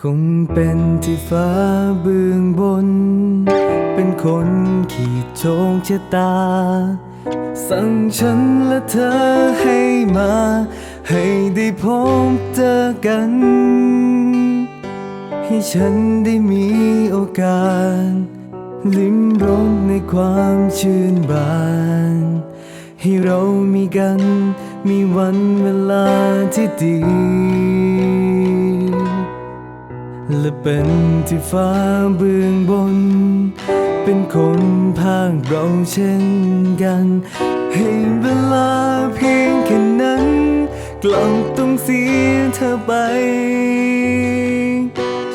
คงเป็นที่ฟ้าเบื้องบน เป็นคนขีดโชคชะตา สั่งฉันและเธอให้มา ให้ได้พบเจอกัน ให้ฉันได้มีโอกาส ลิ้มรสในความชื่นบาน ให้เรามีกัน มีวันเวลาที่ดี และเป็นที่ฟ้าเบื้องบน เป็นคนภาคเราเช่นกัน ให้เวลาเพียงแค่นั้น กลับต้องเสียเธอไป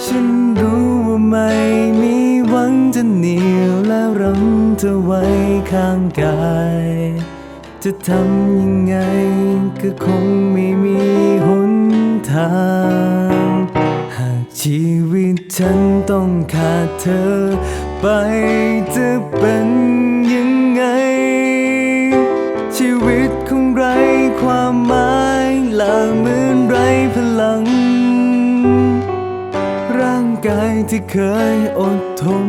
ฉันรู้ว่าไม่มีหวังจะเหนียวและรั้งเธอไว้ข้างกายจะทำยังไงก็คงไม่มีหนทาง ชีวิตฉันต้องขาดเธอ ไปจะเป็นยังไง ชีวิตคงไร้ความหมายละเหมือนไร้พลัง ร่างกายที่เคยอดทน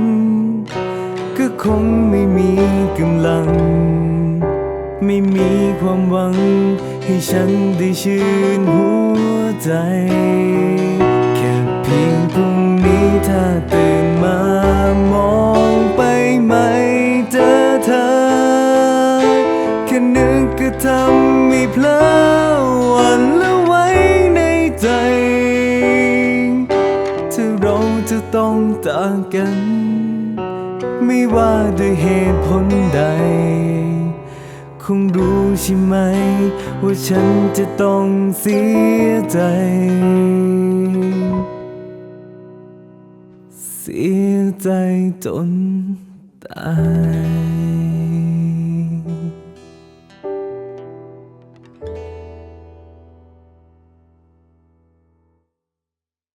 ก็คงไม่มีกำลัง ไม่มีความหวังให้ฉันได้ชื่นหัวใจ ถ้าตื่นมามองไปไม่เจอเธอ แค่นึกก็ทำให้เพลอวันละไว้ในใจ ถ้าเราจะต้องจากกัน ไม่ว่าด้วยเหตุผลใด คงรู้ใช่ไหม ว่าฉันจะต้องเสียใจ เสียใจจนตาย